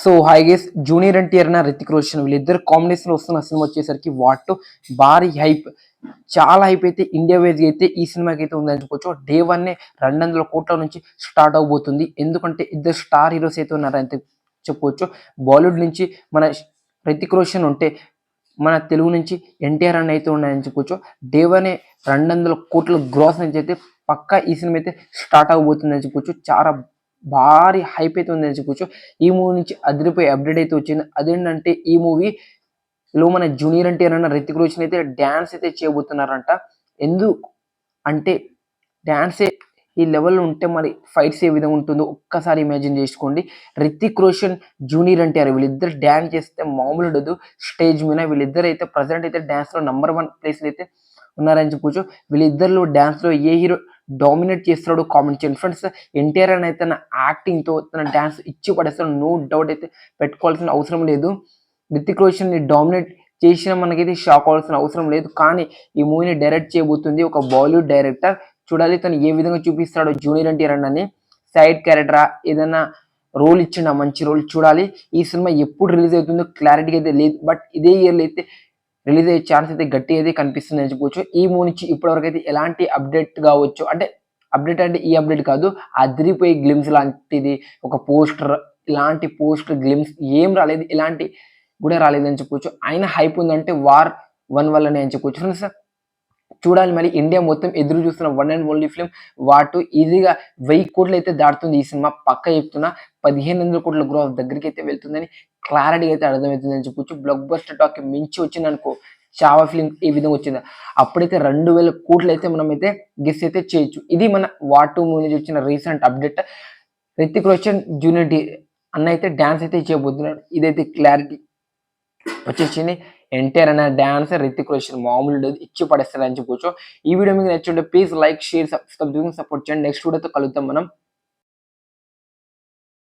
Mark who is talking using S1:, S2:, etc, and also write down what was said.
S1: So హైగేస్ junior NTR అన్న రితిక్ రోషన్ వీళ్ళిద్దరు కాంబినేషన్ వస్తున్న సినిమా వచ్చేసరికి వాట్ భారీ హైప్ చాలా హైప్ అయితే ఇండియా వైజ్ అయితే ఈ సినిమాకి అయితే ఉందని చెప్పుకోవచ్చు. డే వన్నే రెండు వందల కోట్ల నుంచి స్టార్ట్ అవబోతుంది. ఎందుకంటే ఇద్దరు స్టార్ హీరోస్ అయితే ఉన్నారని చెప్పుకోవచ్చు. బాలీవుడ్ నుంచి మన రితిక్ రోషన్ ఉంటే మన తెలుగు నుంచి ఎన్టీఆర్ అని అయితే ఉన్నాయని చెప్పుకోవచ్చు. డే వన్ రెండు వందల కోట్ల గ్రోస్ నుంచి అయితే పక్కా ఈ సినిమా అయితే స్టార్ట్ అవబోతుందని చెప్పుకోవచ్చు. చాలా భారీ హైప్ అయితే ఉందని చెప్పుకోవచ్చు ఈ మూవీ నుంచి అదిరిపోయి అప్డేట్ అయితే వచ్చింది. అదేంటంటే ఈ మూవీ లో మన జూనియర్ అంటే అన్న రితిక్ రోషన్ అయితే డ్యాన్స్ అయితే చేయబోతున్నారంట. ఎందుకు అంటే డ్యాన్సే ఈ లెవెల్లో ఉంటే మరి ఫైట్స్ ఏ విధంగా ఉంటుందో ఒక్కసారి ఇమాజిన్ చేసుకోండి. రితిక్ రోషన్ జూనియర్ అంటే వీళ్ళిద్దరు డ్యాన్స్ చేస్తే మామూలు ఉండదు. స్టేజ్ మీద వీళ్ళిద్దరు అయితే ప్రజెంట్ అయితే డ్యాన్స్లో నెంబర్ వన్ ప్లేస్లో అయితే ఉన్నారని చెప్పొచ్చు. వీళ్ళిద్దరు డ్యాన్స్లో ఏ హీరో డామినేట్ చేస్తాడో కామెంట్ చేయండి. ఫ్రెండ్స్ ఎన్టీఆర్ అని అయితే తన యాక్టింగ్తో తన డ్యాన్స్ ఇచ్చి పడేస్తాడు. నో డౌట్ అయితే పెట్టుకోవాల్సిన అవసరం లేదు. రితిక్ రోషన్ని డామినేట్ చేసిన మనకైతే షాక్ అవ్వాల్సిన అవసరం లేదు. కానీ ఈ మూవీని డైరెక్ట్ చేయబోతుంది ఒక బాలీవుడ్ డైరెక్టర్ చూడాలి తను ఏ విధంగా చూపిస్తాడో జూనియర్ ఎన్టీఆర్ అని సైడ్ క్యారెక్టరా ఏదైనా రోల్ ఇచ్చిండ? మంచి రోల్ చూడాలి. ఈ సినిమా ఎప్పుడు రిలీజ్ అవుతుందో క్లారిటీ అయితే లేదు. బట్ ఇదే ఇయర్లో అయితే రిలీజ్ అయ్యే ఛాన్స్ అయితే గట్టి అయితే కనిపిస్తుంది అని చెప్పుకోవచ్చు. ఈ మూవ్ నుంచి ఇప్పటివరకు అయితే ఎలాంటి అప్డేట్ కావచ్చు? అంటే అప్డేట్ అంటే ఈ అప్డేట్ కాదు. అదిరిపోయే గ్లిమ్స్ లాంటిది ఒక పోస్టర్ ఇలాంటి పోస్టర్ గ్లిమ్స్ ఏం రాలేదు. ఇలాంటి కూడా రాలేదని చెప్పుకోవచ్చు. ఆయన హైప్ ఉందంటే వార్ వన్ వల్లనే అని చెప్పుకోవచ్చు. ఫ్రెండ్స్ చూడాలి మరి. ఇండియా మొత్తం ఎదురు చూస్తున్న వన్ అండ్ ఓన్లీ ఫిల్మ్ వాటు ఈజీగా వెయ్యి కోట్లు అయితే దాటుతుంది ఈ సినిమా. పక్క చెప్తున్నా పదిహేను వందల కోట్ల గ్రోత్ దగ్గరికి అయితే వెళ్తుందని క్లారిటీగా అయితే అర్థమవుతుందని చెప్పొచ్చు. బ్లాక్ బస్టర్ టాక్ మించి వచ్చింది అనుకో చావా ఫిలిం ఈ విధంగా వచ్చింది. అప్పుడైతే రెండు వేల కోట్లు అయితే మనం అయితే గెస్ అయితే చేయొచ్చు. ఇది మన వాటు మూవీ నుంచి వచ్చిన recent update Hrithik Roshan junior D అన్న అయితే డ్యాన్స్ అయితే చేయబోతున్నాడు ఇదైతే క్లారిటీ వచ్చేసింది. ఎన్టీఆర్ అనే డ్యాన్స్ రితిక్ రోషన్ మామూలు లేదు ఇచ్చి పడేస్తారని చెప్పుకోవచ్చు ఈ వీడియో మీకు నచ్చుంటే please like share subscribe support చేయండి. నెక్స్ట్ వీడియోతో కలుగుతాం మనం.